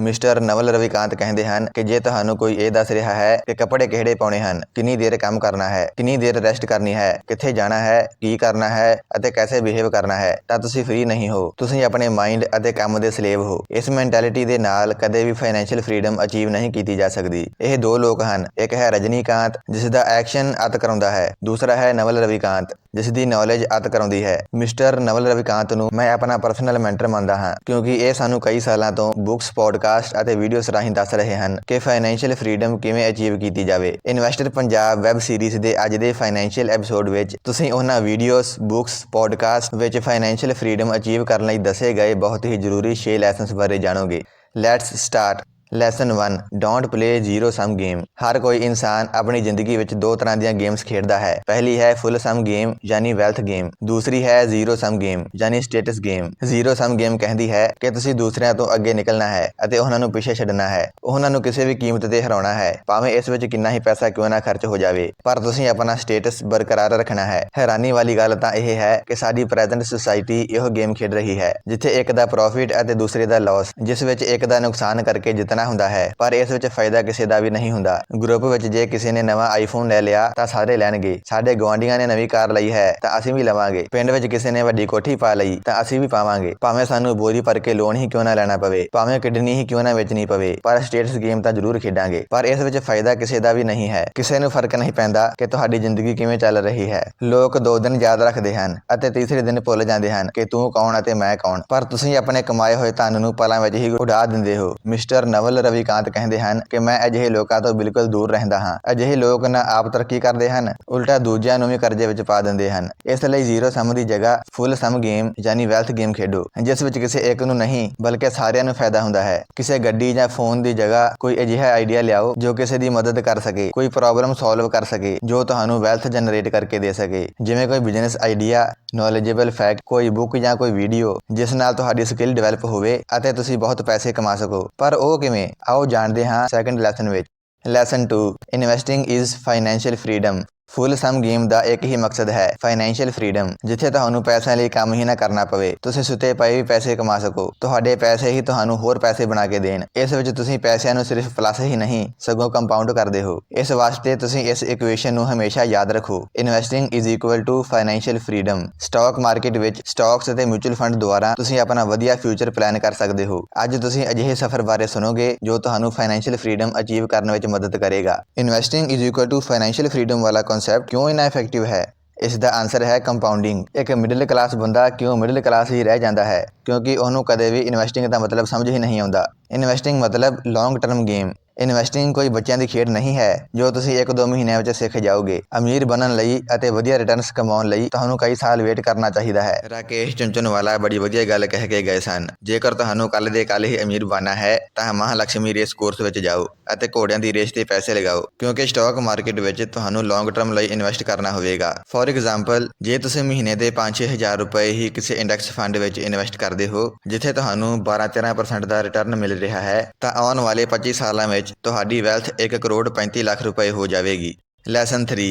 Mister Naval Ravikant ਕਹਿੰਦੇ ਹਨ ਕਿ ਜੇ ਤੁਹਾਨੂੰ ਕੋਈ ਇਹ ਦੱਸ ਰਿਹਾ ਹੈ ਕਿ ਕੱਪੜੇ ਕਿਹੜੇ ਪਾਉਣੇ ਹਨ, ਕਿੰਨੀ ਦੇਰ ਕੰਮ ਕਰਨਾ ਹੈ, ਕਿੰਨੀ ਦੇਰ ਰੈਸਟ ਕਰਨੀ ਹੈ, ਕਿੱਥੇ ਜਾਣਾ ਹੈ, ਕੀ ਕਰਨਾ ਹੈ ਅਤੇ ਕੈਸੇ ਬਿਹੇਵ ਕਰਨਾ ਹੈ, ਤਾਂ ਤੁਸੀਂ ਫ੍ਰੀ ਨਹੀਂ ਹੋ। ਤੁਸੀਂ ਆਪਣੇ ਮਾਈਂਡ ਅਤੇ ਕੰਮ ਦੇ ਸਲੇਵ ਹੋ। ਇਸ ਮੈਂਟੈਲਿਟੀ ਦੇ ਨਾਲ ਕਦੇ ਵੀ ਫਾਈਨੈਂਸ਼ੀਅਲ ਫ੍ਰੀडम ਅਚੀਵ ਨਹੀਂ ਕੀਤੀ ਜਾ ਸਕਦੀ। ਇਹ ਦੋ ਲੋਕ ਹਨ। ਇੱਕ ਹੈ ਰਜਨੀਕਾਂਤ ਜਿਸ ਦਾ ਐਕਸ਼ਨ ਅਤ ਕਰਾਉਂਦਾ ਹੈ। ਦੂਸਰਾ ਹੈ ਨਵਲ ਰਵਿਕਾਂਤ। ਜਿਸ ਦੀ ਨੌਲੇਜ ਅੱਤ ਕਰਾਉਂਦੀ ਹੈ। ਮਿਸਟਰ ਨਵਲ ਰਵਿਕਾਂਤ ਨੂੰ ਮੈਂ ਆਪਣਾ ਪਰਸਨਲ ਮੈਂਟਰ ਮੰਨਦਾ ਹਾਂ, ਕਿਉਂਕਿ ਇਹ ਸਾਨੂੰ ਕਈ ਸਾਲਾਂ ਤੋਂ ਬੁੱਕਸ ਪੋਡਕਾਸਟ ਅਤੇ ਵੀਡੀਓਜ਼ ਰਾਹੀਂ ਦੱਸ ਰਹੇ ਹਨ ਕਿ ਫਾਈਨੈਂਸ਼ੀਅਲ ਫਰੀडम ਕਿਵੇਂ ਅਚੀਵ ਕੀਤੀ ਜਾਵੇ। ਇਨਵੈਸਟਰ ਪੰਜਾਬ ਵੈਬ ਸੀਰੀਜ਼ ਦੇ ਅੱਜ ਦੇ ਫਾਈਨੈਂਸ਼ੀਅਲ ਐਪੀਸੋਡ ਵਿੱਚ ਤੁਸੀਂ ਉਹਨਾਂ ਵੀਡੀਓਸ ਬੁੱਕਸ ਪੋਡਕਾਸਟ ਵਿੱਚ ਫਾਈਨੈਂਸ਼ੀਅਲ ਫਰੀडम ਅਚੀਵ ਕਰਨ ਲਈ ਦੱਸੇ ਗਏ ਬਹੁਤ ਹੀ ਜ਼ਰੂਰੀ 6 ਲੈਸਨਸ ਬਾਰੇ ਜਾਣੋਗੇ। Let's start lesson 1 don't play zero sum game ਹਰ ਕੋਈ ਇਨਸਾਨ ਆਪਣੀ ਜ਼ਿੰਦਗੀ ਵਿੱਚ ਦੋ ਤਰ੍ਹਾਂ ਦੀਆਂ ਗੇਮਸ ਖੇਡਦਾ ਹੈ। ਪਹਿਲੀ ਹੈ ਫੁੱਲ ਸਮ ਗੇਮ ਯਾਨੀ ਵੈਲਥ ਗੇਮ ਦੂਸਰੀ ਹੈ ਜ਼ੀਰੋ ਸਮ ਗੇਮ ਯਾਨੀ status game zero sum game ਕਹਿੰਦੀ ਹੈ ਕਿ ਤੁਸੀਂ ਦੂਸਰਿਆਂ ਤੋਂ ਅੱਗੇ ਨਿਕਲਣਾ ਹੈ ਅਤੇ ਉਹਨਾਂ ਨੂੰ ਪਿੱਛੇ ਛੱਡਣਾ ਹੈ। ਉਹਨਾਂ ਨੂੰ ਕਿਸੇ ਵੀ ਕੀਮਤ ਤੇ ਹਰਾਉਣਾ ਹੈ। ਭਾਵੇਂ ਇਸ ਵਿੱਚ ਕਿੰਨਾ ਹੀ ਪੈਸਾ ਕਿਉਂ ਨਾ ਖਰਚ ਹੋ ਜਾਵੇ, ਪਰ ਤੁਸੀਂ ਆਪਣਾ ਸਟੇਟਸ ਬਰਕਰਾਰ ਰੱਖਣਾ ਹੈ। ਹੈਰਾਨੀ ਵਾਲੀ ਗੱਲ ਤਾਂ ਇਹ ਹੈ ਕਿ ਸਾਡੀ ਪ੍ਰੈਜ਼ੈਂਟ ਸੁਸਾਇਟੀ ਇਹੋ ਗੇਮ ਖੇਡ ਰਹੀ ਹੈ, ਜਿੱਥੇ ਇੱਕ ਦਾ ਪ੍ਰੋਫਿਟ ਅਤੇ ਦੂਸਰੇ ਦਾ ਲਾਸ ਜਿਸ ਵਿੱਚ ਇੱਕ ਦਾ ਨੁਕਸਾਨ ਕਰਕੇ ਜਿੱਤਣ ਹੁੰਦਾ ਹੈ, ਪਰ ਇਸ ਵਿੱਚ ਫਾਇਦਾ ਕਿਸੇ ਦਾ ਵੀ ਨਹੀਂ ਹੁੰਦਾ। ਗਰੁੱਪ ਵਿੱਚ ਜੇ ਕਿਸੇ ਨੇ ਨਵਾਂ ਆਈਫੋਨ ਲੈ ਲਿਆ, ਤਾਂ ਸਾਰੇ ਲੈਣਗੇ। ਸਾਡੇ ਗੁਆਂਢੀਆਂ ਨੇ ਨਵੀਂ ਕਾਰ ਲਈ ਹੈ, ਤਾਂ ਅਸੀਂ ਵੀ ਲਵਾਂਗੇ। ਪਿੰਡ ਵਿੱਚ ਕਿਸੇ ਨੇ ਵੱਡੀ ਕੋਠੀ ਪਾ ਲਈ, ਤਾਂ ਅਸੀਂ ਵੀ ਪਾਵਾਂਗੇ। ਭਾਵੇਂ ਸਾਨੂੰ ਬੋਰੀ ਭਰ ਕੇ ਲੋਨ ਹੀ ਕਿਉਂ ਨਾ ਲੈਣਾ ਪਵੇ, ਭਾਵੇਂ ਕਿਡਨੀ ਹੀ ਕਿਉਂ ਨਾ ਵੇਚਣੀ ਪਵੇ, ਪਰ ਸਟੇਟਸ ਗੇਮ ਤਾਂ ਜ਼ਰੂਰ ਖੇਡਾਂਗੇ। ਪਰ ਇਸ ਵਿੱਚ ਫਾਇਦਾ ਕਿਸੇ ਦਾ ਵੀ ਨਹੀਂ ਹੈ। ਕਿਸੇ ਨੂੰ ਫ਼ਰਕ ਨਹੀਂ ਪੈਂਦਾ ਕਿ ਤੁਹਾਡੀ ਜ਼ਿੰਦਗੀ ਕਿਵੇਂ ਚੱਲ ਰਹੀ ਹੈ। ਲੋਕ ਦੋ ਦਿਨ ਯਾਦ ਰੱਖਦੇ ਹਨ ਅਤੇ ਤੀਸਰੇ ਦਿਨ ਭੁੱਲ ਜਾਂਦੇ ਹਨ ਕਿ ਤੂੰ ਕੌਣ ਅਤੇ ਮੈਂ ਕੌਣ। ਪਰ ਤੁਸੀਂ ਆਪਣੇ ਕਮਾਏ ਹੋਏ ਧਨ ਨੂੰ ਪਲਾਂ ਵਿੱਚ ਹੀ ਉਡਾ ਦਿੰਦੇ ਹੋ। ਮਿਸਟਰ ਨਵਲ ਰਵਿਕਾਂਤ ਕਹਿੰਦੇ ਹਨ ਕਿ ਮੈਂ ਅਜਿਹੇ ਲੋਕਾਂ ਤੋਂ ਬਿਲਕੁਲ ਦੂਰ ਰਹਿੰਦਾ ਹਾਂ। ਅਜਿਹੇ ਲੋਕ ਨਾ ਆਪ ਤਰੱਕੀ ਕਰਦੇ ਹਨ, ਉਲਟਾ ਦੂਜਿਆਂ ਨੂੰ ਵੀ ਕਰਜ਼ੇ ਵਿੱਚ ਪਾ ਦਿੰਦੇ ਹਨ। ਇਸ ਲਈ ਜ਼ੀਰੋ ਸਮ ਦੀ ਜਗ੍ਹਾ, ਫੁੱਲ ਸਮ ਗੇਮ ਯਾਨੀ ਵੈਲਥ ਗੇਮ ਖੇਡੋ, ਜਿਸ ਵਿੱਚ ਕਿਸੇ ਇੱਕ ਨੂੰ ਨਹੀਂ, ਬਲਕਿ ਸਾਰਿਆਂ ਨੂੰ ਫਾਇਦਾ ਹੁੰਦਾ ਹੈ। ਕਿਸੇ ਗੱਡੀ ਜਾਂ ਫੋਨ ਦੀ ਜਗ੍ਹਾ ਕੋਈ ਅਜਿਹਾ ਆਈਡੀਆ ਲਿਆਓ ਜੋ ਕਿਸੇ ਦੀ ਮਦਦ ਕਰ ਸਕੇ, ਕੋਈ ਪ੍ਰੋਬਲਮ ਸੋਲਵ ਕਰ ਸਕੇ, ਜੋ ਤੁਹਾਨੂੰ ਵੈਲਥ ਜਨਰੇਟ ਕਰਕੇ ਦੇ ਸਕੇ। ਜਿਵੇਂ ਕੋਈ ਬਿਜ਼ਨਸ ਆਈਡੀਆ ਨੌਲੇਜੇਬਲ ਫੈਕਟ ਕੋਈ ਬੁੱਕ ਜਾਂ ਕੋਈ ਵੀਡੀਓ ਜਿਸ ਨਾਲ ਤੁਹਾਡੀ ਸਕਿੱਲ ਡਿਵੈਲਪ ਹੋਵੇ ਅਤੇ ਤੁਸੀਂ ਬਹੁਤ ਪੈਸੇ ਕਮਾ ਸਕੋ। ਪਰ ਉਹ ਕਿਵੇਂ? ਆਓ ਜਾਣਦੇ ਹਾਂ ਸੈਕੰਡ ਲੈਸਨ ਵਿੱਚ। Lesson 2 investing is financial freedom full sum game ਦਾ ਇੱਕ ਹੀ ਮਕਸਦ ਹੈ ਫਾਈਨੈਂਸ਼ੀਅਲ ਫਰੀडम ਜਿੱਥੇ ਤੁਹਾਨੂੰ ਪੈਸਿਆਂ ਲਈ ਕੰਮ ਹੀ ਨਾ ਕਰਨਾ ਪਵੇ। ਤੁਸੀਂ ਸੁੱਤੇ ਪਏ ਵੀ ਪੈਸੇ ਕਮਾ ਸਕੋ। ਤੁਹਾਡੇ ਪੈਸੇ ਹੀ ਤੁਹਾਨੂੰ ਹੋਰ ਪੈਸੇ ਬਣਾ ਕੇ ਦੇਣ। ਇਸ ਵਿੱਚ ਤੁਸੀਂ ਪੈਸਿਆਂ ਨੂੰ ਸਿਰਫ ਪਲੱਸ ਹੀ ਨਹੀਂ, ਸਗੋਂ ਕੰਪਾਊਂਡ ਕਰਦੇ ਹੋ। ਇਸ ਵਾਸਤੇ ਤੁਸੀਂ ਇਸ ਇਕੁਏਸ਼ਨ ਨੂੰ ਹਮੇਸ਼ਾ ਯਾਦ ਰੱਖੋ। Investing is equal to financial freedom stock market ਵਿੱਚ ਸਟਾਕਸ ਅਤੇ ਮਿਊਚੁਅਲ ਫੰਡ ਦੁਆਰਾ ਤੁਸੀਂ ਆਪਣਾ ਵਧੀਆ ਫਿਊਚਰ ਪਲਾਨ ਕਰ ਸਕਦੇ ਹੋ। ਅੱਜ ਤੁਸੀਂ ਅਜਿਹੇ ਸਫ਼ਰ ਬਾਰੇ ਸੁਣੋਗੇ, ਜੋ ਤੁਹਾਨੂੰ ਫਾਈਨੈਂਸ਼ੀਅਲ ਫਰੀडम ਅਚੀਵ ਕਰਨ ਵਿੱਚ ਮਦਦ ਕਰੇਗਾ। Investing is equal to financial freedom ਵਾਲਾ ਕਨਸੈਪਟ ਕਿਉਂ ਇਨਾ ਇਫੈਕਟਿਵ ਹੈ ਇਸ ਦਾ ਆਨਸਰ ਹੈ ਕੰਪਾਊਂਡਿੰਗ ਇੱਕ ਮਿਡਲ ਕਲਾਸ ਬੰਦਾ ਕਿਉਂ ਮਿਡਲ ਕਲਾਸ ਹੀ ਰਹਿ ਜਾਂਦਾ ਹੈ ਕਿਉਂਕਿ ਉਹਨੂੰ ਕਦੇ ਵੀ ਇਨਵੈਸਟਿੰਗ ਦਾ ਮਤਲਬ ਸਮਝ ਹੀ ਨਹੀਂ ਆਉਂਦਾ ਇਨਵੈਸਟਿੰਗ ਮਤਲਬ ਲੌਂਗ ਟਰਮ ਗੇਮ ਇਨਵੈਸਟਿੰਗ ਕੋਈ ਬੱਚਿਆਂ ਦੀ ਖੇਡ ਨਹੀਂ ਹੈ, ਜੋ ਤੁਸੀਂ ਇੱਕ ਦੋ ਮਹੀਨਿਆਂ ਵਿੱਚ ਸਿੱਖ ਜਾਓਗੇ। ਅਮੀਰ ਬਣਨ ਲਈ ਅਤੇ ਵਧੀਆ ਰਿਟਰਨਸ ਕਮਾਉਣ ਲਈ ਤੁਹਾਨੂੰ ਕਈ ਸਾਲ ਵੇਟ ਕਰਨਾ ਚਾਹੀਦਾ ਹੈ। ਰਾਕੇਸ਼ ਚੁੰਚਨਵਾਲਾ ਬੜੀ ਵਧੀਆ ਗੱਲ ਕਹਿ ਕੇ ਗਏ ਸਨ। ਜੇਕਰ ਤੁਹਾਨੂੰ ਕੱਲ ਦੇ ਕੱਲ ਹੀ ਅਮੀਰ ਬਣਨਾ ਹੈ, ਤਾਂ ਮਹਾਲక్ష్ਮੀ ਰੇਸ ਕੋਰਸ ਵਿੱਚ ਜਾਓ ਅਤੇ ਘੋੜਿਆਂ ਦੀ ਰੇਸ ਤੇ ਪੈਸੇ ਲਗਾਓ, ਕਿਉਂਕਿ ਸਟਾਕ ਮਾਰਕੀਟ ਵਿੱਚ ਤੁਹਾਨੂੰ ਲੌਂਗ ਟਰਮ ਲਈ ਇਨਵੈਸਟ ਕਰਨਾ ਹੋਵੇਗਾ। ਫੋਰ ਐਗਜ਼ਾਮਪਲ ਜੇ ਤੁਸੀਂ ਮਹੀਨੇ ਦੇ 5-6000 ਰੁਪਏ ਹੀ ਕਿਸੇ ਇੰਡੈਕਸ ਫੰਡ ਵਿੱਚ ਇਨਵੈਸਟ ਕਰਦੇ ਹੋ, ਜਿੱਥੇ ਤੁਹਾਨੂੰ 12-13% ਦਾ ਰਿਟਰਨ ਮਿਲ ਰਿਹਾ ਹੈ, ਤਾਂ ਆਉਣ ਵਾਲੇ 25 ਸਾਲਾਂ ਵਿੱਚ ਤੁਹਾਡੀ ਵੈਲਥ 1 ਕਰੋੜ 35 ਲੱਖ ਰੁਪਏ ਹੋ ਜਾਵੇਗੀ। Lesson 3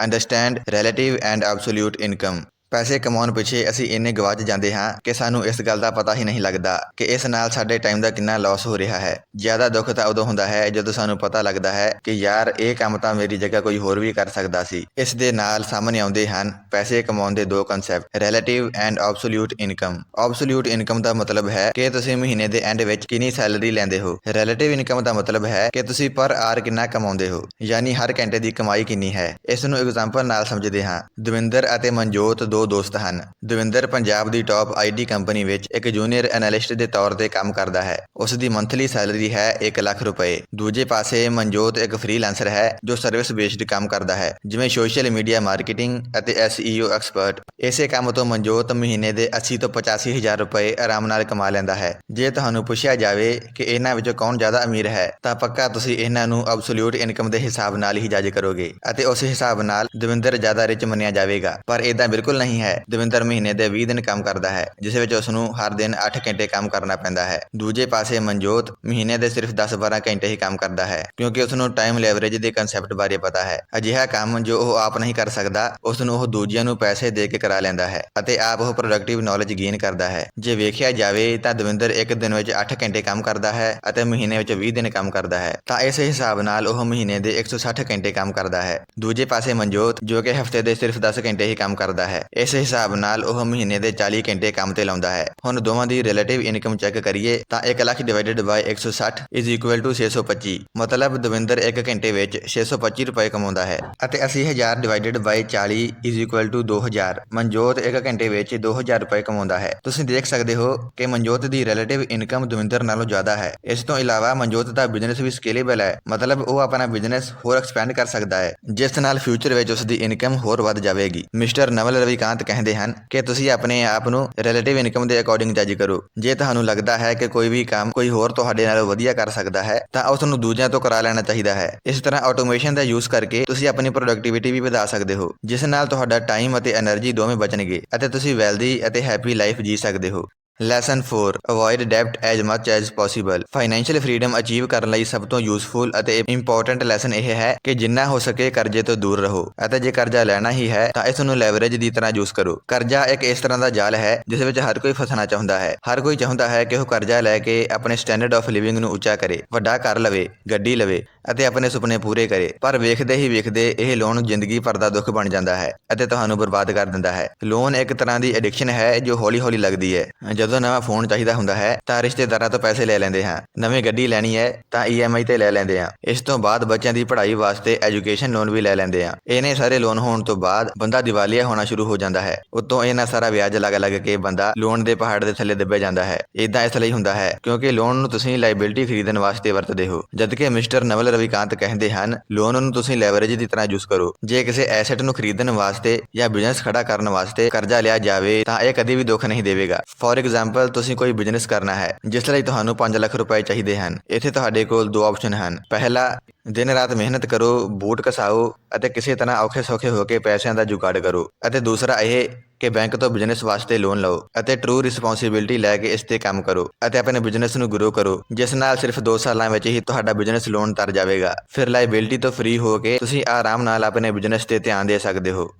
understand relative and absolute income ਪੈਸੇ ਕਮਾਉਣ ਪਿੱਛੇ ਅਸੀਂ ਇੰਨੇ ਗਵਾਚ ਜਾਂਦੇ ਹਾਂ ਕਿ ਸਾਨੂੰ ਇਸ ਗੱਲ ਦਾ ਪਤਾ ਹੀ ਨਹੀਂ ਲੱਗਦਾ ਕਿ ਇਸ ਨਾਲ ਸਾਡੇ ਟਾਈਮ ਦਾ ਕਿੰਨਾ ਲਾਸ ਹੋ ਰਿਹਾ ਹੈ। ਜ਼ਿਆਦਾ ਦੁੱਖ ਤਾਂ ਉਦੋਂ ਹੁੰਦਾ ਹੈ ਜਦੋਂ ਸਾਨੂੰ ਪਤਾ ਲੱਗਦਾ ਹੈ ਕਿ ਯਾਰ, ਇਹ ਕੰਮ ਤਾਂ ਮੇਰੀ ਜਗ੍ਹਾ ਕੋਈ ਹੋਰ ਵੀ ਕਰ ਸਕਦਾ ਸੀ। ਇਸ ਦੇ ਨਾਲ ਸਾਹਮਣੇ ਆਉਂਦੇ ਹਨ ਪੈਸੇ ਕਮਾਉਣ ਦੇ ਦੋ concept relative and absolute income absolute income ਦਾ ਮਤਲਬ ਹੈ ਕਿ ਤੁਸੀਂ ਮਹੀਨੇ ਦੇ ਐਂਡ ਵਿੱਚ ਕਿੰਨੀ ਸੈਲਰੀ ਲੈਂਦੇ ਹੋ। ਰਿਲੇਟਿਵ ਇਨਕਮ ਦਾ ਮਤਲਬ ਹੈ ਕਿ ਤੁਸੀਂ ਪਰ ਆਰ ਕਿੰਨਾ ਕਮਾਉਂਦੇ ਹੋ, ਯਾਨੀ ਹਰ ਘੰਟੇ ਦੀ ਕਮਾਈ ਕਿੰਨੀ ਹੈ। ਇਸ ਨੂੰ ਐਗਜ਼ਾਮਪਲ ਨਾਲ ਸਮਝਦੇ ਹਾਂ। ਦਵਿੰਦਰ ਅਤੇ ਮਨਜੋਤ ਦੋ ਦੋਸਤ ਹਨ। ਦਵਿੰਦਰ ਪੰਜਾਬ ਦੀ ਟਾਪ ਆਈਟੀ ਕੰਪਨੀ ਵਿੱਚ ਇੱਕ ਜੂਨੀਅਰ ਐਨਾਲਿਸਟ ਦੇ ਤੌਰ ਤੇ ਕੰਮ ਕਰਦਾ ਹੈ। ਉਸ ਦੀ ਮੰਥਲੀ ਸੈਲਰੀ ਹੈ 1 ਲੱਖ ਰੁਪਏ। ਦੂਜੇ ਪਾਸੇ ਮਨਜੋਤ ਇੱਕ ਫ੍ਰੀਲਾਂਸਰ ਹੈ ਜੋ ਸਰਵਿਸ ਬੇਸਡ ਕੰਮ ਕਰਦਾ ਹੈ, ਜਿਵੇਂ ਸੋਸ਼ਲ ਮੀਡੀਆ ਮਾਰਕੀਟਿੰਗ ਅਤੇ SEO ਐਕਸਪਰਟ ਇਸੇ ਕੰਮ ਤੋਂ ਮਨਜੋਤ ਮਹੀਨੇ ਦੇ 80 ਤੋਂ 85 ਹਜ਼ਾਰ ਰੁਪਏ ਆਰਾਮ ਨਾਲ ਕਮਾ ਲੈਂਦਾ ਹੈ। ਜੇ ਤੁਹਾਨੂੰ ਪੁੱਛਿਆ ਜਾਵੇ ਕਿ ਇਹਨਾਂ ਵਿੱਚੋਂ ਕੌਣ ਜ਼ਿਆਦਾ ਅਮੀਰ ਹੈ, ਤਾਂ ਪੱਕਾ ਤੁਸੀਂ ਇਹਨਾਂ ਨੂੰ ਅਬਸੋਲੂਟ ਇਨਕਮ ਦੇ ਹਿਸਾਬ ਨਾਲ ਹੀ ਜੱਜ ਕਰੋਗੇ ਅਤੇ ਉਸ ਹਿਸਾਬ ਨਾਲ ਦਵਿੰਦਰ ਜ਼ਿਆਦਾ ਰਿਚ ਮੰਨਿਆ ਜਾਵੇਗਾ, ਪਰ ਇਦਾਂ ਬਿਲਕੁਲ ਨਹੀਂ। ਨਹੀਂ ਹੈ। ਦਵਿੰਦਰ ਮਹੀਨੇ ਦੇ 20 ਦਿਨ ਕੰਮ ਕਰਦਾ ਹੈ, ਜਿਸ ਵਿੱਚ ਉਸ ਨੂੰ ਹਰ ਦਿਨ 8 ਘੰਟੇ ਕੰਮ ਕਰਨਾ ਪੈਂਦਾ ਹੈ। ਦੂਜੇ ਪਾਸੇ ਮਨਜੋਤ ਮਹੀਨੇ ਦੇ ਸਿਰਫ 10-12 ਘੰਟੇ ਹੀ ਕੰਮ ਕਰਦਾ ਹੈ, ਕਿਉਂਕਿ ਉਸ ਨੂੰ ਟਾਈਮ ਲੈਵਰੇਜ ਦੇ ਕਨਸੈਪਟ ਬਾਰੇ ਪਤਾ ਹੈ। ਅਜਿਹਾ ਕੰਮ ਜੋ ਉਹ ਆਪ ਨਹੀਂ ਕਰ ਸਕਦਾ ਉਸ ਨੂੰ ਉਹ ਦੂਜਿਆਂ ਨੂੰ ਪੈਸੇ ਦੇ ਕੇ ਕਰਾ ਲੈਂਦਾ ਹੈ ਅਤੇ ਆਪ ਉਹ ਪ੍ਰੋਡਕਟਿਵ ਨੌਲੇਜ ਗੇਨ ਕਰਦਾ ਹੈ। ਜੇ ਵੇਖਿਆ ਜਾਵੇ ਤਾਂ ਦਵਿੰਦਰ ਇੱਕ ਦਿਨ ਵਿੱਚ 8 ਘੰਟੇ ਕੰਮ ਕਰਦਾ ਹੈ ਅਤੇ ਮਹੀਨੇ ਵਿੱਚ 20 ਦਿਨ ਕੰਮ ਕਰਦਾ ਹੈ। ਤਾਂ ਇਸੇ ਹਿਸਾਬ ਨਾਲ ਉਹ ਮਹੀਨੇ ਦੇ 160 ਘੰਟੇ ਕੰਮ ਕਰਦਾ ਹੈ। ਦੂਜੇ ਪਾਸੇ ਮਨਜੋਤ, ਜੋ ਕਿ ਹਫ਼ਤੇ ਦੇ ਸਿਰਫ 10 ਘੰਟੇ ਹੀ ਕੰਮ ਕਰਦਾ ਹੈ ਇਸ ਹਿਸਾਬ ਨਾਲ ਉਹ ਮਹੀਨੇ ਦੇ 40 ਘੰਟੇ ਕੰਮ ਤੇ ਲਾਉਂਦਾ ਹੈ। ਹੁਣ ਦੋਵਾਂ ਦੀ ਰਿਲੇਟਿਵ ਇਨਕਮ ਚੈੱਕ ਕਰੀਏ ਤਾਂ 1 lakh divided by 160 is equal to 625 ਮਤਲਬ ਦਵਿੰਦਰ 1 ਘੰਟੇ ਵਿੱਚ 625 ਰੁਪਏ ਕਮਾਉਂਦਾ ਹੈ ਅਤੇ 80000 divided by 40 is equal to 2000 Manjot 1 ਘੰਟੇ ਵਿੱਚ 2000 ਰੁਪਏ ਕਮਾਉਂਦਾ ਹੈ। ਤੁਸੀਂ ਦੇਖ ਸਕਦੇ ਹੋ ਕਿ ਮਨਜੋਤ ਦੀ ਰਿਲੇਟਿਵ ਇਨਕਮ ਦਵਿੰਦਰ ਨਾਲੋਂ ਜ਼ਿਆਦਾ ਹੈ। ਇਸ ਤੋਂ ਇਲਾਵਾ ਮਨਜੋਤ ਦਾ ਬਿਜ਼ਨਸ ਵੀ ਸਕੇਲੇਬਲ ਹੈ। ਮਤਲਬ ਉਹ ਆਪਣਾ ਬਿਜ਼ਨਸ ਹੋਰ ਐਕਸਪੈਂਡ ਕਰ ਸਕਦਾ ਹੈ, ਜਿਸ ਨਾਲ ਫਿਊਚਰ ਵਿੱਚ ਉਸ ਦੀ ਇਨਕਮ ਹੋਰ ਵੱਧ ਜਾਵੇਗੀ। ਮਿਸਟਰ ਨਵਲ ਰਵੀਕਾਂਤ ਸਿਧਾਂਤ ਕਹਿੰਦੇ ਹਨ ਕਿ ਤੁਸੀਂ ਆਪਣੇ ਆਪ ਨੂੰ ਰਿਲੇਟਿਵ ਇਨਕਮ ਦੇ ਅਕੋਰਡਿੰਗ ਜੱਜ ਕਰੋ। ਜੇ ਤੁਹਾਨੂੰ ਲੱਗਦਾ ਹੈ ਕਿ ਕੋਈ ਵੀ ਕੰਮ ਕੋਈ ਹੋਰ ਤੁਹਾਡੇ ਨਾਲੋਂ ਵਧੀਆ ਕਰ ਸਕਦਾ ਹੈ, ਤਾਂ ਉਸ ਨੂੰ ਦੂਜਿਆਂ ਤੋਂ ਕਰਾ ਲੈਣਾ ਚਾਹੀਦਾ ਹੈ। ਇਸ ਤਰ੍ਹਾਂ ਆਟੋਮੇਸ਼ਨ ਦਾ ਯੂਜ਼ ਕਰਕੇ ਤੁਸੀਂ ਆਪਣੀ ਪ੍ਰੋਡਕਟੀਵਿਟੀ ਵੀ ਵਧਾ ਸਕਦੇ ਹੋ, ਜਿਸ ਨਾਲ ਤੁਹਾਡਾ ਟਾਈਮ ਅਤੇ એનર્ਜੀ ਦੋਵੇਂ ਬਚਣਗੇ ਅਤੇ ਤੁਸੀਂ ਵੈਲਦੀ ਅਤੇ ਹੈਪੀ ਲਾਈਫ ਜੀ ਸਕਦੇ ਹੋ। Lesson 4 avoid ਡੈਬਟ as much as possible financial freedom achieve ਕਰਨ ਲਈ ਸਭ ਤੋਂ ਯੂਸਫੁਲ ਅਤੇ ਇੰਪੋਰਟੈਂਟ ਲੈਸਨ ਇਹ ਹੈ ਕਿ ਜਿੰਨਾ ਹੋ ਸਕੇ ਕਰਜ਼ੇ ਤੋਂ ਦੂਰ ਰਹੋ ਅਤੇ ਜੇ ਕਰਜ਼ਾ ਲੈਣਾ ਹੀ ਹੈ ਤਾਂ ਇਸ ਨੂੰ ਲੈਵਰੇਜ ਦੀ ਤਰ੍ਹਾਂ ਯੂਜ਼ ਕਰੋ। ਕਰਜ਼ਾ ਇੱਕ ਇਸ ਤਰ੍ਹਾਂ ਦਾ ਜਾਲ ਹੈ ਜਿਸ ਵਿੱਚ ਹਰ ਕੋਈ ਫਸਣਾ ਚਾਹੁੰਦਾ ਹੈ। ਹਰ ਕੋਈ ਚਾਹੁੰਦਾ ਹੈ ਕਿ ਉਹ ਕਰਜ਼ਾ ਲੈ ਕੇ ਆਪਣੇ ਸਟੈਂਡਰਡ ਆਫ ਲਿਵਿੰਗ ਨੂੰ ਉੱਚਾ ਕਰੇ, ਵੱਡਾ ਘਰ ਲਵੇ, ਗੱਡੀ ਲਵੇ ਅਤੇ ਆਪਣੇ ਸੁਪਨੇ ਪੂਰੇ ਕਰੇ। ਪਰ ਵੇਖਦੇ ਹੀ ਵੇਖਦੇ ਇਹ ਲੋਨ ਜ਼ਿੰਦਗੀ ਭਰ ਦਾ ਦੁੱਖ ਬਣ ਜਾਂਦਾ ਹੈ ਅਤੇ ਤੁਹਾਨੂੰ ਬਰਬਾਦ ਕਰ ਦਿੰਦਾ ਹੈ। ਲੋਨ ਇੱਕ ਤਰ੍ਹਾਂ ਦੀ ਐਡਿਕਸ਼ਨ ਹੈ ਜੋ ਹੌਲੀ-ਹੌਲੀ ਲੱਗਦੀ ਹੈ। ਜਦੋਂ ਨਵਾਂ ਫੋਨ ਚਾਹੀਦਾ ਹੁੰਦਾ ਹੈ, ਤਾਂ ਰਿਸ਼ਤੇਦਾਰਾਂ ਤੋਂ ਪੈਸੇ ਲੈ ਲੈਂਦੇ ਹਾਂ। ਨਵੀਂ ਗੱਡੀ ਲੈਣੀ ਹੈ, ਤਾਂ EMI ਤੇ ਲੈ ਲੈਂਦੇ ਹਾਂ। ਇਸ ਤੋਂ ਬਾਅਦ ਬੱਚਿਆਂ ਦੀ ਪੜ੍ਹਾਈ ਵਾਸਤੇ ਐਜੂਕੇਸ਼ਨ ਲੋਨ ਵੀ ਲੈ ਲੈਂਦੇ ਹਾਂ। ਇਹਨੇ ਸਾਰੇ ਲੋਨ ਹੋਣ ਤੋਂ ਬਾਅਦ ਬੰਦਾ ਦਿਵਾਲੀਆ ਹੋਣਾ ਸ਼ੁਰੂ ਹੋ ਜਾਂਦਾ ਹੈ। ਉਤੋਂ ਇਹਨਾਂ ਸਾਰਾ ਵਿਆਜ ਲੱਗ ਲੱਗ ਕੇ ਬੰਦਾ ਲੋਨ ਦੇ ਪਹਾੜ ਦੇ ਥੱਲੇ ਦੱਬਿਆ ਜਾਂਦਾ ਹੈ। ਇਦਾਂ ਇਸ ਲਈ ਹੁੰਦਾ ਹੈ, ਕਿਉਂਕਿ ਲੋਨ ਨੂੰ ਤੁਸੀਂ ਲਾਇਬਿਲਿਟੀ ਖਰੀਦਣ ਵਾਸਤੇ ਵਰਤਦੇ ਹੋ। ਜਦਕਿ ਮਿਸਟਰ ਨਵਲ ਰਵੀਕਾਂਤ ਕਹਿੰਦੇ ਹਨ ਲੋਨ ਨੂੰ ਤੁਸੀਂ ਲੈਵਰੇਜ ਦੀ ਤਰ੍ਹਾਂ ਯੂਜ਼ ਕਰੋ। ਜੇ ਕਿਸੇ ਐਸੈਟ ਨੂੰ ਖਰੀਦਣ ਵਾਸਤੇ ਜਾਂ ਬਿਜ਼ਨਸ ਖੜਾ ਕਰਨ ਵਾਸਤੇ ਕਰਜ਼ਾ ਲਿਆ ਜਾਵੇ, ਤਾਂ ਇਹ ਕਦੇ ਵੀ ਦੁੱਖ ਨਹੀਂ ਦੇਵੇਗਾ। ਫੋਰ ਐਗਜ਼ਾਮਪਲ ਤੁਸੀਂ ਕੋਈ ਬਿਜ਼ਨਸ ਕਰਨਾ ਹੈ, ਜਿਸ ਲਈ ਤੁਹਾਨੂੰ 5 ਲੱਖ ਰੁਪਏ ਚਾਹੀਦੇ ਹਨ। ਇੱਥੇ ਤੁਹਾਡੇ ਕੋਲ ਦੋ ਆਪਸ਼ਨ ਹਨ। ਪਹਿਲਾ, ਦਿਨ ਰਾਤ ਮਿਹਨਤ ਕਰੋ, ਬੂਟ ਕਸਾਓ ਅਤੇ ਕਿਸੇ ਤਰ੍ਹਾਂ ਔਖੇ ਸੌਖੇ ਹੋ ਕੇ ਪੈਸਿਆਂ ਦਾ ਜੁਗਾੜ ਕਰੋ। ਅਤੇ ਦੂਸਰਾ ਇਹ ਕਿ ਬੈਂਕ ਤੋਂ ਬਿਜ਼ਨਸ ਵਾਸਤੇ ਲੋਨ ਲਓ ਅਤੇ ਟਰੂ ਰਿਸਪੌਂਸਿਬਿਲਟੀ ਲੈ ਕੇ ਇਸ ਤੇ ਕੰਮ ਕਰੋ ਅਤੇ ਆਪਣੇ ਬਿਜ਼ਨਸ ਨੂੰ ਗਰੋ ਕਰੋ, ਜਿਸ ਨਾਲ ਸਿਰਫ 2 ਸਾਲਾਂ ਵਿੱਚ ਹੀ ਤੁਹਾਡਾ ਬਿਜ਼ਨਸ ਲੋਨ ਤਰ ਜਾਵੇਗਾ। ਫਿਰ ਲਾਇਬਿਲਟੀ ਤੋਂ ਫ੍ਰੀ ਹੋ ਕੇ ਤੁਸੀਂ ਆਰਾਮ ਨਾਲ ਆਪਣੇ ਬਿਜ਼ਨਸ ਤੇ ਧਿਆਨ ਦੇ ਸਕਦੇ ਹੋ।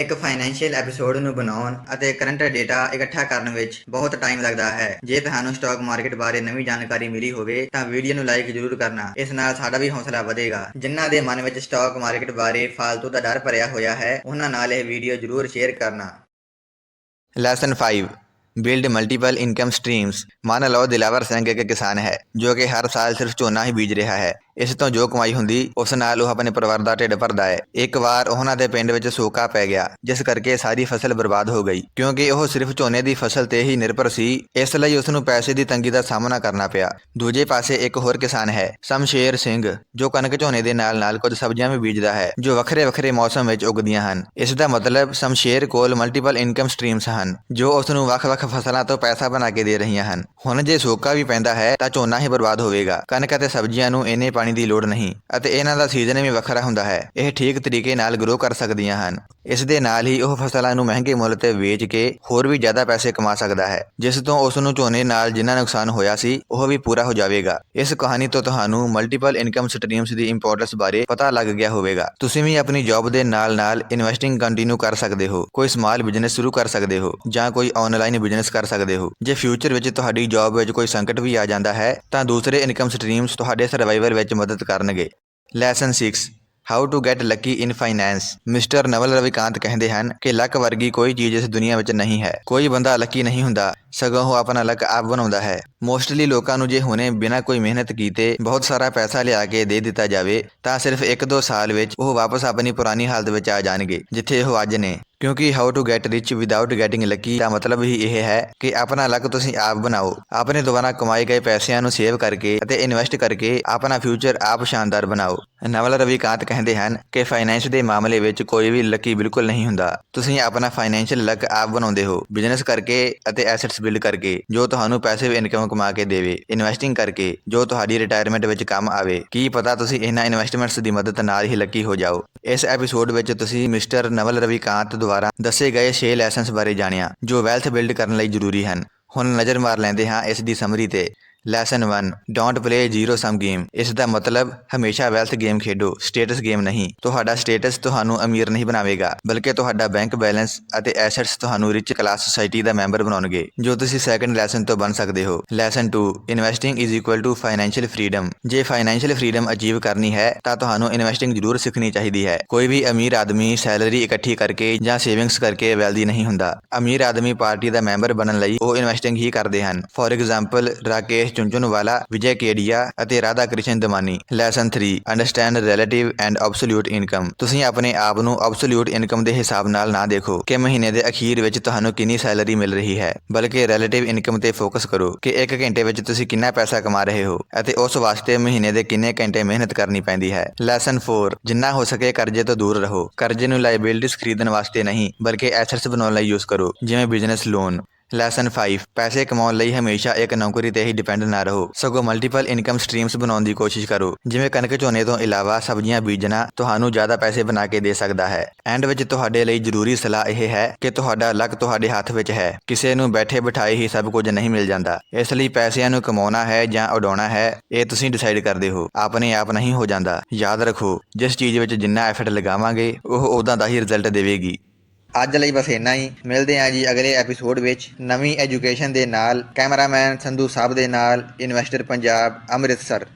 ਇੱਕ ਫਾਈਨੈਂਸ਼ੀਅਲ ਐਪੀਸੋਡ ਨੂੰ ਬਣਾਉਣ ਅਤੇ ਕਰੰਟ ਡੇਟਾ ਇਕੱਠਾ ਕਰਨ ਵਿੱਚ ਬਹੁਤ ਟਾਈਮ ਲੱਗਦਾ ਹੈ। ਜੇ ਤੁਹਾਨੂੰ ਸਟਾਕ ਮਾਰਕੀਟ ਬਾਰੇ ਨਵੀਂ ਜਾਣਕਾਰੀ ਮਿਲੀ ਹੋਵੇ, ਤਾਂ ਵੀਡੀਓ ਨੂੰ ਲਾਈਕ ਜ਼ਰੂਰ ਕਰਨਾ। ਇਸ ਨਾਲ ਸਾਡਾ ਵੀ ਹੌਸਲਾ ਵਧੇਗਾ। ਜਿਨ੍ਹਾਂ ਦੇ ਮਨ ਵਿੱਚ ਸਟਾਕ ਮਾਰਕੀਟ ਬਾਰੇ ਫालतू ਦਾ ਡਰ ਭਰਿਆ ਹੋਇਆ ਹੈ, ਉਹਨਾਂ ਨਾਲ ਇਹ ਵੀਡੀਓ ਜ਼ਰੂਰ ਸ਼ੇਅਰ ਕਰਨਾ। Lesson 5 build multiple income streams ਮੰਨ ਲਓ ਦਿਲਾਵਰ ਸਿੰਘ ਇੱਕ ਕਿਸਾਨ ਹੈ, ਜੋ ਕਿ ਹਰ ਸਾਲ ਸਿਰਫ ਝੋਨਾ ਹੀ ਬੀਜ ਰਿਹਾ ਹੈ। ਇਸ ਤੋਂ ਜੋ ਕਮਾਈ ਹੁੰਦੀ, ਉਸ ਨਾਲ ਉਹ ਆਪਣੇ ਪਰਿਵਾਰ ਦਾ ਢਿੱਡ ਭਰਦਾ ਹੈ। ਇੱਕ ਵਾਰ ਉਹਨਾਂ ਦੇ ਪਿੰਡ ਵਿੱਚ ਸੋਕਾ ਪੈ ਗਿਆ, ਜਿਸ ਕਰਕੇ ਸਾਰੀ ਫਸਲ ਬਰਬਾਦ ਹੋ ਗਈ। ਕਿਉਂਕਿ ਉਹ ਸਿਰਫ ਝੋਨੇ ਦੀ ਫਸਲ ਤੇ ਹੀ ਨਿਰਭਰ ਸੀ, ਇਸ ਲਈ ਉਸ ਨੂੰ ਪੈਸੇ ਦੀ ਤੰਗੀ ਦਾ ਸਾਹਮਣਾ ਕਰਨਾ ਪਿਆ। ਦੂਜੇ ਪਾਸੇ ਇੱਕ ਹੋਰ ਕਿਸਾਨ ਹੈ, ਸ਼ਮਸ਼ੇਰ ਸਿੰਘ, ਜੋ ਕਣਕ ਝੋਨੇ ਦੇ ਨਾਲ-ਨਾਲ ਕੁਝ ਸਬਜ਼ੀਆਂ ਵੀ ਬੀਜਦਾ ਹੈ, ਜੋ ਵੱਖਰੇ-ਵੱਖਰੇ ਮੌਸਮ ਵਿੱਚ ਉਗਦੀਆਂ ਹਨ। ਇਸ ਦਾ ਮਤਲਬ ਸ਼ਮਸ਼ੇਰ ਕੋਲ ਮਲਟੀਪਲ ਇਨਕਮ ਸਟਰੀਮਸ ਹਨ, ਜੋ ਉਸ ਨੂੰ ਵੱਖ-ਵੱਖ ਫਸਲਾਂ ਤੋਂ ਪੈਸਾ ਬਣਾ ਕੇ ਦੇ ਰਹੀਆਂ ਹਨ। ਹੁਣ ਜੇ ਸੋਕਾ ਵੀ ਪੈਂਦਾ ਹੈ, ਤਾਂ ਝੋਨਾ ਹੀ ਬਰਬਾਦ ਹੋਵੇਗਾ। ਕਣਕ ਅਤੇ ਸਬਜ਼ੀਆਂ ਨੂੰ ਇੰਨੇ ਪਾਣੀ ਦੀ ਲੋੜ ਨਹੀਂ ਅਤੇ ਇਹਨਾਂ ਦਾ ਸੀਜ਼ਨ ਵੀ ਵੱਖਰਾ ਹੁੰਦਾ ਹੈ। ਇਹ ਠੀਕ ਤਰੀਕੇ ਨਾਲ ਗਰੋ ਕਰ ਸਕਦੀਆਂ ਹਨ। ਇਸ ਦੇ ਨਾਲ ਹੀ ਉਹ ਫਸਲਾਂ ਨੂੰ ਮਹਿੰਗੇ ਮੁੱਲ ਤੇ ਵੇਚ ਕੇ ਹੋਰ ਵੀ ਜ਼ਿਆਦਾ ਪੈਸੇ ਕਮਾ ਸਕਦਾ ਹੈ। ਜਿਸ ਤੋਂ ਉਸ ਨੂੰ ਝੋਨੇ ਨਾਲ ਜਿੰਨਾ ਨੁਕਸਾਨ ਹੋਇਆ ਸੀ, ਉਹ ਵੀ ਪੂਰਾ ਹੋ ਜਾਵੇਗਾ। ਇਸ ਕਹਾਣੀ ਤੋਂ ਤੁਹਾਨੂੰ ਮਲਟੀਪਲ ਇਨਕਮ ਸਟਰੀਮਸ ਦੀ ਇੰਪੋਰਟੈਂਸ ਬਾਰੇ ਪਤਾ ਲੱਗ ਗਿਆ ਹੋਵੇਗਾ। ਤੁਸੀਂ ਵੀ ਆਪਣੀ ਜੌਬ ਦੇ ਨਾਲ-ਨਾਲ ਇਨਵੈਸਟਿੰਗ ਕੰਟੀਨਿਊ ਕਰ ਸਕਦੇ ਹੋ। ਕੋਈ ਸਮਾਲ ਬਿਜ਼ਨਸ ਸ਼ੁਰੂ ਕਰ ਸਕਦੇ ਹੋ ਜਾਂ ਕੋਈ ਆਨਲਾਈਨ ਬਿਜ਼ਨਸ ਕਰ ਸਕਦੇ ਹੋ। ਜੇ ਫਿਊਚਰ ਵਿੱਚ ਤੁਹਾਡੀ ਜੌਬ ਵਿੱਚ ਕੋਈ ਸੰਕਟ ਵੀ ਆ ਜਾਂਦਾ ਹੈ, ਤਾਂ ਦੂਸਰੇ ਇਨਕਮ ਸਟਰੀਮਸ ਤੁਹਾਡੇ ਸਰਵਾਈਵਲ ਵਿੱਚ ਮਦਦ ਕਰਨਗੇ। Lesson 6 how to get lucky in finance mister Naval Ravikant ਕਹਿੰਦੇ ਹਨ ਕਿ ਲੱਕ ਵਰਗੀ ਕੋਈ ਚੀਜ਼ ਇਸ ਦੁਨੀਆ ਵਿੱਚ ਨਹੀਂ ਹੈ। ਕੋਈ ਬੰਦਾ ਲੱਕੀ ਨਹੀਂ ਹੁੰਦਾ। ਸਗੋਂ ਉਹ ਆਪਣਾ ਲੱਕ ਆਪ ਬਣਾਉਂਦਾ ਹੈ। ਮੋਸਟਲੀ ਲੋਕਾਂ ਨੂੰ ਜੇ ਹੁਣੇ ਬਿਨਾਂ ਕੋਈ ਮਿਹਨਤ ਕੀਤੇ ਬਹੁਤ ਸਾਰਾ ਪੈਸਾ ਲਿਆ ਕੇ ਦੇ ਦਿੱਤਾ ਜਾਵੇ, ਤਾਂ ਸਿਰਫ 1-2 ਸਾਲ ਵਿੱਚ ਉਹ ਵਾਪਸ ਆਪਣੀ ਪੁਰਾਣੀ ਹਾਲਤ ਵਿੱਚ ਆ ਜਾਣਗੇ, ਜਿੱਥੇ ਉਹ ਅੱਜ ਨੇ। ਕਿਉਂਕਿ how to get rich without getting lucky ਦਾ ਮਤਲਬ ਹੀ ਇਹ ਹੈ ਕਿ ਆਪਣਾ ਲੱਕ ਤੁਸੀਂ ਆਪ ਬਣਾਓ। ਆਪਣੇ ਦੁਆਰਾ ਕਮਾਏ ਗਏ ਪੈਸਿਆਂ ਨੂੰ ਸੇਵ ਕਰਕੇ ਅਤੇ ਇਨਵੈਸਟ ਕਰਕੇ ਆਪਣਾ ਫਿਊਚਰ ਆਪ ਸ਼ਾਨਦਾਰ ਬਣਾਓ। ਨਵਲ ਰਵੀਕਾਂਤ ਕਹਿੰਦੇ ਹਨ ਕਿ ਫਾਈਨੈਂਸ ਦੇ ਮਾਮਲੇ ਵਿੱਚ ਕੋਈ ਵੀ ਲੱਕੀ ਬਿਲਕੁਲ ਨਹੀਂ ਹੁੰਦਾ। ਤੁਸੀਂ ਆਪਣਾ ਫਾਈਨੈਂਸ਼ੀਅਲ ਲੱਕ ਆਪ ਬਣਾਉਂਦੇ ਹੋ। ਬਿਜ਼ਨਸ ਕਰਕੇ ਅਤੇ ਐਸੈਟਸ ਬਿਲਡ ਕਰਕੇ, ਜੋ ਤੁਹਾਨੂੰ ਪੈਸਿਵ ਇਨਕਮ ਕਮਾ ਕੇ ਦੇਵੇ ਇਨਵੈਸਟਿੰਗ ਕਰਕੇ, ਜੋ ਤੁਹਾਡੀ ਰਿਟਾਇਰਮੈਂਟ ਵਿੱਚ ਕੰਮ ਆਵੇ, ਕੀ ਪਤਾ ਤੁਸੀਂ ਇਹਨਾਂ ਇਨਵੈਸਟਮੈਂਟਸ ਦੀ ਮਦਦ ਨਾਲ ਹੀ ਲੱਕੀ ਹੋ ਜਾਓ। ਇਸ ਐਪੀਸੋਡ ਵਿੱਚ ਤੁਸੀਂ ਮਿਸਟਰ ਨਵਲ ਰਵੀਕਾਂਤ ਦੁਆਰਾ ਦੱਸੇ ਗਏ 6 ਲੈਸਨਸ ਬਾਰੇ ਜਾਣਿਆ, ਜੋ ਵੈਲਥ ਬਿਲਡ ਕਰਨ ਲਈ ਜ਼ਰੂਰੀ ਹਨ। ਹੁਣ ਨਜ਼ਰ ਮਾਰ ਲੈਂਦੇ ਹਾਂ ਇਸ ਦੀ ਸਮਰੀ ਤੇ। Lesson 1 don't play zero sum game ਇਸ ਦਾ ਮਤਲਬ ਹਮੇਸ਼ਾ ਵੈਲਥ ਗੇਮ ਖੇਡੋ ਸਟੇਟਸ ਗੇਮ ਨਹੀਂ। ਤੁਹਾਡਾ ਸਟੇਟਸ ਤੁਹਾਨੂੰ ਅਮੀਰ ਨਹੀਂ ਬਣਾਵੇਗਾ, ਬਲਕਿ ਤੁਹਾਡਾ ਬੈਂਕ ਬੈਲੈਂਸ ਅਤੇ ਐਸੈਟਸ ਤੁਹਾਨੂੰ ਰਿਚ ਕਲਾਸ ਸੁਸਾਇਟੀ ਦਾ ਮੈਂਬਰ ਬਣਾਉਣਗੇ, ਜੋ ਤੁਸੀਂ ਸੈਕੰਡ ਲੈਸਨ ਤੋਂ ਬਣ ਸਕਦੇ ਹੋ। Lesson 2 investing is equal to financial freedom ਜੇ ਫਾਈਨੈਂਸ਼ੀਅਲ ਫਰੀडम ਅਚੀਵ ਕਰਨੀ ਹੈ, ਤਾਂ ਤੁਹਾਨੂੰ ਇਨਵੈਸਟਿੰਗ ਜ਼ਰੂਰ ਸਿੱਖਣੀ ਚਾਹੀਦੀ ਹੈ। ਕੋਈ ਵੀ ਅਮੀਰ ਆਦਮੀ ਸੈਲਰੀ ਇਕੱਠੀ ਕਰਕੇ ਜਾਂ ਸੇਵਿੰਗਸ ਕਰਕੇ ਵੈਲਦੀ ਨਹੀਂ ਹੁੰਦਾ। ਅਮੀਰ ਆਦਮੀ ਪਾਰਟੀ ਦਾ ਮੈਂਬਰ ਬਣਨ ਲਈ ਉਹ ਇਨਵੈਸਟਿੰਗ ਹੀ ਕਰਦੇ ਹਨ। ਫੋਰ ਐਗਜ਼ਾਮਪਲ ਰਾਕੇਸ਼ ਚੁੰਚੁਨਵਾਲਾ ਵਿਜੇ ਕੇਡੀਆ ਅਤੇ Radha Krishna Damani. Lesson 3 understand relative and absolute income ਤੁਸੀਂ ਆਪਣੇ ਆਪ ਨੂੰ ਅਬਸੋਲੂਟ ਇਨਕਮ ਦੇ ਹਿਸਾਬ ਨਾਲ ਨਾ ਦੇਖੋ ਕਿ ਮਹੀਨੇ ਦੇ ਅਖੀਰ ਵਿੱਚ ਤੁਹਾਨੂੰ ਕਿੰਨੀ ਸੈਲਰੀ ਮਿਲ ਰਹੀ ਹੈ, ਬਲਕਿ ਰਿਲੇਟਿਵ ਇਨਕਮ ਤੇ ਫੋਕਸ ਕਰੋ ਕਿ ਇੱਕ ਘੰਟੇ ਵਿੱਚ ਤੁਸੀਂ ਕਿੰਨਾ ਪੈਸਾ ਕਮਾ ਰਹੇ ਹੋ ਅਤੇ ਉਸ ਵਾਸਤੇ ਮਹੀਨੇ ਦੇ ਕਿੰਨੇ ਘੰਟੇ ਮਿਹਨਤ ਕਰਨੀ ਪੈਂਦੀ ਹੈ। ਲੈਸਨ 4 ਜਿੰਨਾ ਹੋ ਸਕੇ ਕਰਜ਼ੇ ਤੋਂ ਦੂਰ ਰਹੋ। ਕਰਜ਼ੇ ਨੂੰ ਲਾਇਬਿਲਿਟੀਜ਼ ਖਰੀਦਣ ਵਾਸਤੇ ਨਹੀਂ, ਬਲਕਿ ਐਸੈਟਸ ਬਣਾਉਣ ਲਈ ਯੂਜ਼ ਕਰੋ, ਜਿਵੇਂ ਬਿਜ਼ਨਸ ਲੋਨ ਲੈਸਨ 5 ਪੈਸੇ ਕਮਾਉਣ ਲਈ ਹਮੇਸ਼ਾ ਇੱਕ ਨੌਕਰੀ ਤੇ ਹੀ ਡਿਪੈਂਡ ਨਾ ਰਹੋ। ਸਗੋਂ ਮਲਟੀਪਲ ਇਨਕਮ ਸਟਰੀਮਸ ਬਣਾਉਣ ਦੀ ਕੋਸ਼ਿਸ਼ ਕਰੋ। ਜਿਵੇਂ ਕਣਕ ਝੋਨੇ ਤੋਂ ਇਲਾਵਾ ਸਬਜ਼ੀਆਂ ਬੀਜਣਾ ਤੁਹਾਨੂੰ ਜ਼ਿਆਦਾ ਪੈਸੇ ਬਣਾ ਕੇ ਦੇ ਸਕਦਾ ਹੈ। ਐਂਡ ਵਿੱਚ ਤੁਹਾਡੇ ਲਈ ਜ਼ਰੂਰੀ ਸਲਾਹ ਇਹ ਹੈ ਕਿ ਤੁਹਾਡਾ ਲੱਕ ਤੁਹਾਡੇ ਹੱਥ ਵਿੱਚ ਹੈ। ਕਿਸੇ ਨੂੰ ਬੈਠੇ ਬਿਠਾਏ ਹੀ ਸਭ ਕੁਝ ਨਹੀਂ ਮਿਲ ਜਾਂਦਾ। ਇਸ ਲਈ ਪੈਸਿਆਂ ਨੂੰ ਕਮਾਉਣਾ ਹੈ ਜਾਂ ਉਡਾਉਣਾ ਹੈ, ਇਹ ਤੁਸੀਂ ਡਿਸਾਈਡ ਕਰਦੇ ਹੋ। ਆਪਣੇ ਆਪ ਨਹੀਂ ਹੋ ਜਾਂਦਾ। ਯਾਦ ਰੱਖੋ, ਜਿਸ ਚੀਜ਼ ਵਿੱਚ ਜਿੰਨਾ ਐਫਰਟ ਲਗਾਵਾਂਗੇ, ਉਹ ਉਹਦਾ ਦਾ ਹੀ ਰਿਜ਼ਲਟ ਦੇਵੇਗੀ। ਅੱਜ ਲਈ ਬਸ ਇੰਨਾ ਹੀ। ਮਿਲਦੇ ਹਾਂ ਜੀ ਅਗਲੇ ਐਪੀਸੋਡ ਵਿੱਚ ਨਵੀਂ ਐਜੂਕੇਸ਼ਨ ਦੇ ਨਾਲ ਕੈਮਰਾਮੈਨ ਸੰਧੂ ਸਾਹਿਬ ਦੇ ਨਾਲ ਇਨਵੈਸਟਰ ਪੰਜਾਬ, ਅੰਮ੍ਰਿਤਸਰ।